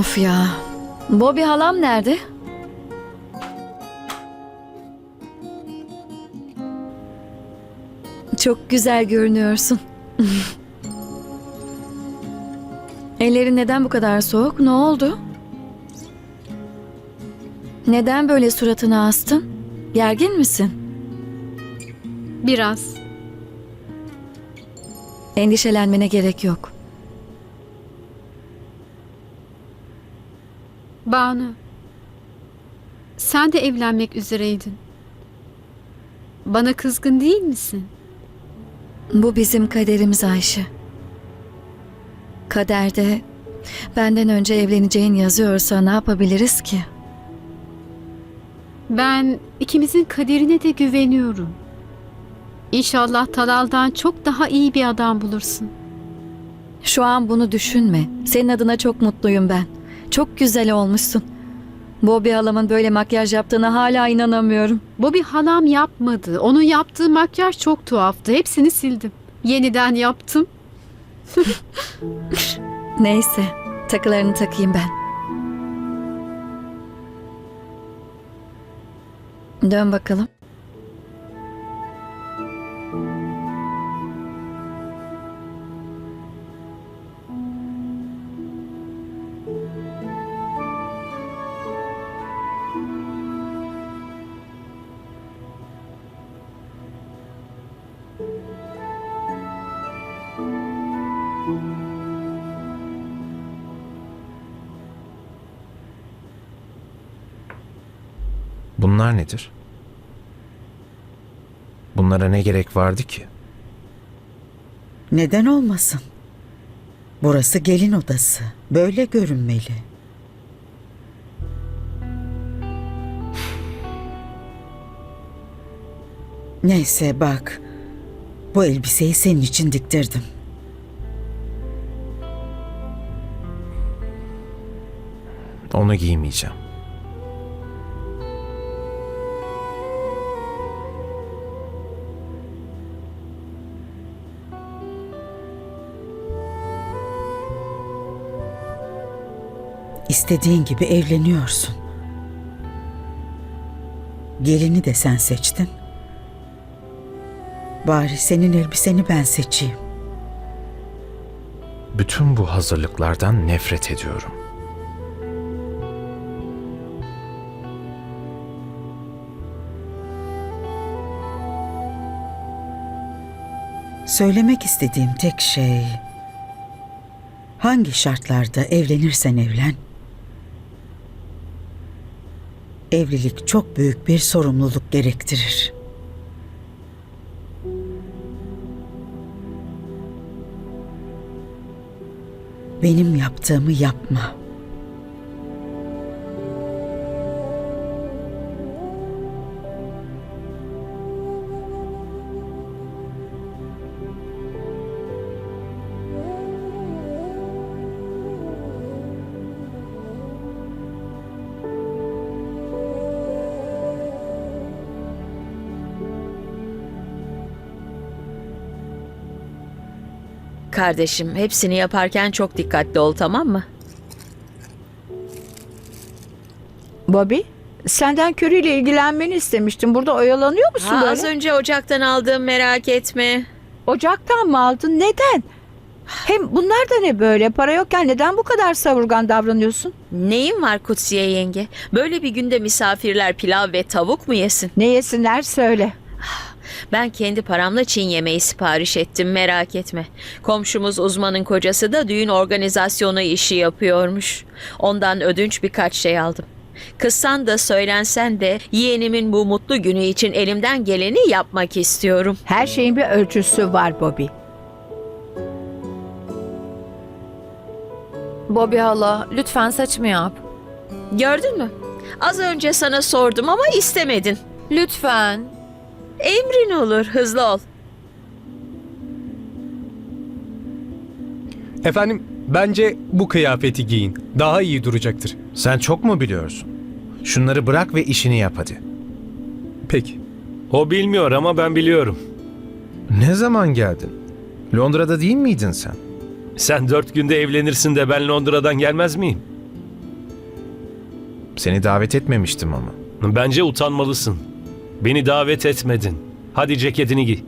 Of ya. Bobby halam nerede? Çok güzel görünüyorsun. Ellerin neden bu kadar soğuk? Ne oldu? Neden böyle suratını astın? Gergin misin? Biraz. Endişelenmene gerek yok. Banu. Sen de evlenmek üzereydin. Bana kızgın değil misin? Bu bizim kaderimiz Ayşe. Kaderde benden önce evleneceğin yazıyorsa ne yapabiliriz ki? Ben ikimizin kaderine de güveniyorum. İnşallah Talal'dan çok daha iyi bir adam bulursun. Şu an bunu düşünme. Senin adına çok mutluyum ben. Çok güzel olmuşsun. Bobby halamın böyle makyaj yaptığına hala inanamıyorum. Bir halam yapmadı. Onun yaptığı makyaj çok tuhaftı. Hepsini sildim. Yeniden yaptım. Neyse, takılarını takayım ben. Dön bakalım. Bunlar nedir? Bunlara ne gerek vardı ki? Neden olmasın? Burası gelin odası. Böyle görünmeli. Neyse bak. Bu elbiseyi senin için diktirdim. Onu giymeyeceğim. İstediğin gibi evleniyorsun. Gelini de sen seçtin. Bari senin elbiseni ben seçeyim. Bütün bu hazırlıklardan nefret ediyorum. Söylemek istediğim tek şey hangi şartlarda evlenirsen evlen evlilik çok büyük bir sorumluluk gerektirir. Benim yaptığımı yapma. Kardeşim hepsini yaparken çok dikkatli ol tamam mı? Bobby, senden körüyle ilgilenmeni istemiştim. Burada oyalanıyor musun Ha, böyle? az önce ocaktan aldım merak etme. Ocaktan mı aldın? Neden? Hem bunlar da ne böyle? Para yokken neden bu kadar savurgan davranıyorsun? Neyin var Kutsiye yenge? Böyle bir günde misafirler pilav ve tavuk mu yesin? Ne yesinler söyle. Ben kendi paramla Çin yemeği sipariş ettim merak etme. Komşumuz uzmanın kocası da düğün organizasyonu işi yapıyormuş. Ondan ödünç birkaç şey aldım. Kızsan da söylensen de yeğenimin bu mutlu günü için elimden geleni yapmak istiyorum. Her şeyin bir ölçüsü var Bobby. Bobby hala lütfen saçımı yap. Gördün mü? Az önce sana sordum ama istemedin. Lütfen. Emrin olur, hızlı ol. Efendim bence bu kıyafeti giyin. Daha iyi duracaktır. Sen çok mu biliyorsun? Şunları bırak ve işini yap hadi. Peki. O bilmiyor ama ben biliyorum. Ne zaman geldin? Londra'da değil miydin sen? Sen dört günde evlenirsin de ben Londra'dan gelmez miyim? Seni davet etmemiştim ama. Bence utanmalısın. Beni davet etmedin. Hadi ceketini giy.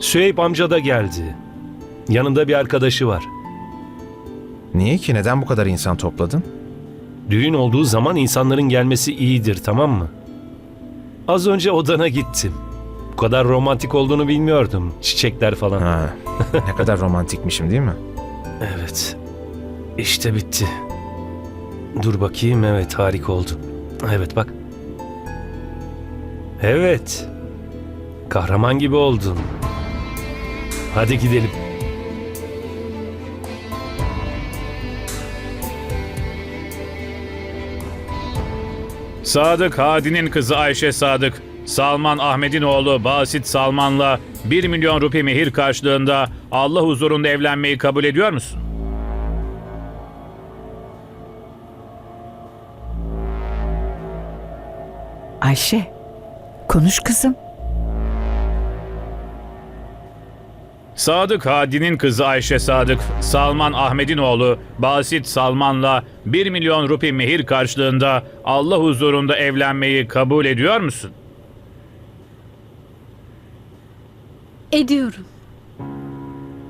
Süheyb amca da geldi. Yanında bir arkadaşı var. Niye ki? Neden bu kadar insan topladın? Düğün olduğu zaman insanların gelmesi iyidir tamam mı? Az önce odana gittim. Bu kadar romantik olduğunu bilmiyordum. Çiçekler falan. Ha, ne kadar romantikmişim değil mi? Evet. İşte bitti. Dur bakayım. Evet harika oldu. Evet bak. Evet. Kahraman gibi oldun. Hadi gidelim. Sadık Hadi'nin kızı Ayşe Sadık, Salman Ahmet'in oğlu Basit Salman'la 1 milyon rupi mehir karşılığında Allah huzurunda evlenmeyi kabul ediyor musun? Ayşe, konuş kızım. Sadık Hadi'nin kızı Ayşe Sadık, Salman Ahmet'in oğlu Basit Salman'la 1 milyon rupi mehir karşılığında Allah huzurunda evlenmeyi kabul ediyor musun? Ediyorum.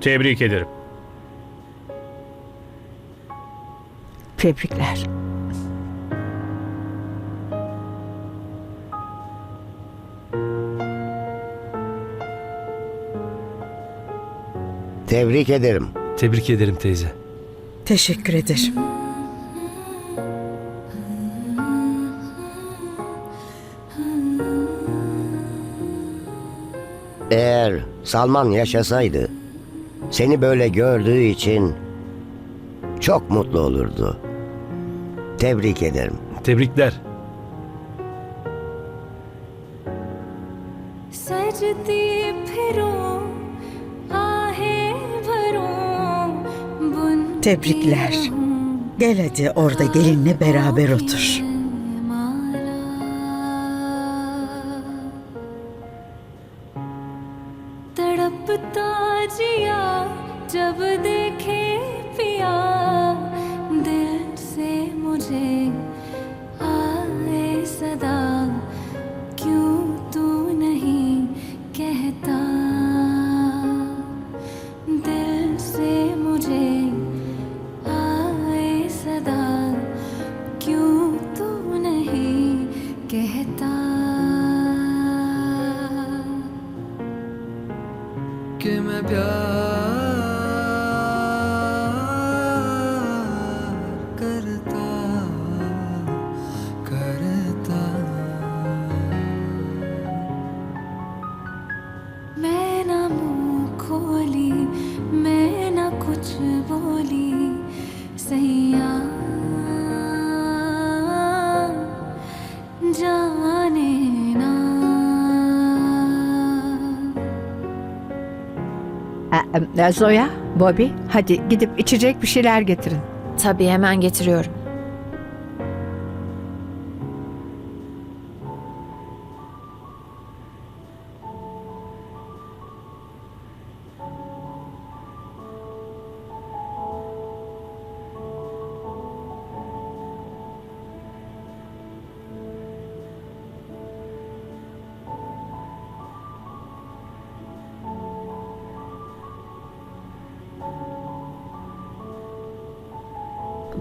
Tebrik ederim. Tebrikler. Tebrik ederim. Tebrik ederim teyze. Teşekkür ederim. Eğer Salman yaşasaydı, seni böyle gördüğü için çok mutlu olurdu. Tebrik ederim. Tebrikler. Tebrikler. Gel hadi orada gelinle beraber otur. Zoya, Bobby, hadi gidip içecek bir şeyler getirin. Tabii hemen getiriyorum.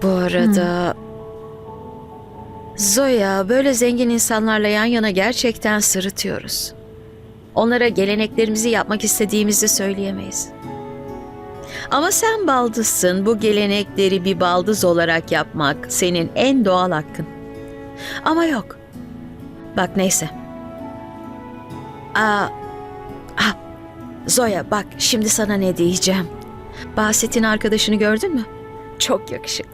Bu arada... Zoya, böyle zengin insanlarla yan yana gerçekten sırıtıyoruz. Onlara geleneklerimizi yapmak istediğimizi söyleyemeyiz. Ama sen baldızsın. Bu gelenekleri bir baldız olarak yapmak senin en doğal hakkın. Ama yok. Bak neyse. Aa, ah, Zoya bak şimdi sana ne diyeceğim. Basit'in arkadaşını gördün mü? Çok yakışıklı.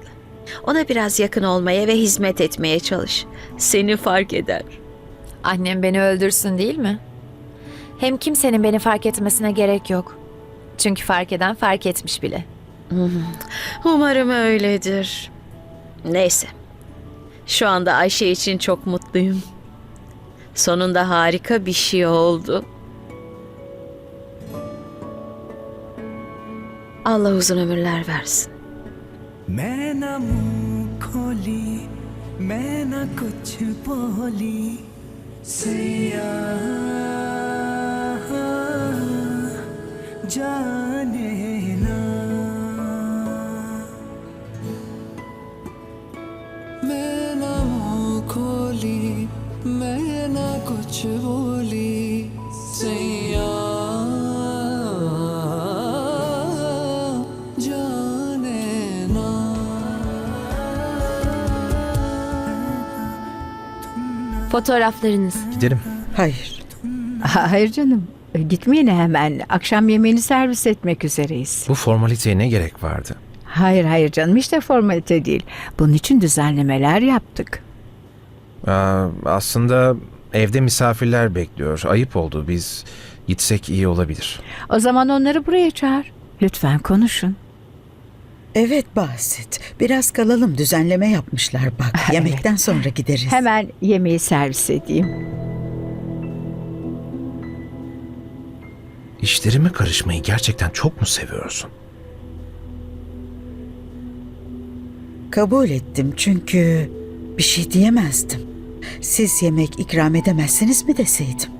Ona biraz yakın olmaya ve hizmet etmeye çalış. Seni fark eder. Annem beni öldürsün değil mi? Hem kimsenin beni fark etmesine gerek yok. Çünkü fark eden fark etmiş bile. Umarım öyledir. Neyse. Şu anda Ayşe için çok mutluyum. Sonunda harika bir şey oldu. Allah uzun ömürler versin. मैं ना मुँह खोली, मैं ना कुछ बोली। सैया, जाने ना। मैं ना मुँह खोली, मैं ना कुछ बोली। Fotoğraflarınız. Gidelim. Hayır. Hayır canım. Gitmeyin hemen. Akşam yemeğini servis etmek üzereyiz. Bu formaliteye ne gerek vardı? Hayır hayır canım işte formalite değil. Bunun için düzenlemeler yaptık. Aa, aslında evde misafirler bekliyor. Ayıp oldu. Biz gitsek iyi olabilir. O zaman onları buraya çağır. Lütfen konuşun. Evet Basit. Biraz kalalım düzenleme yapmışlar bak. Yemekten sonra gideriz. Hemen yemeği servis edeyim. İşlerime karışmayı gerçekten çok mu seviyorsun? Kabul ettim çünkü bir şey diyemezdim. Siz yemek ikram edemezsiniz mi deseydim.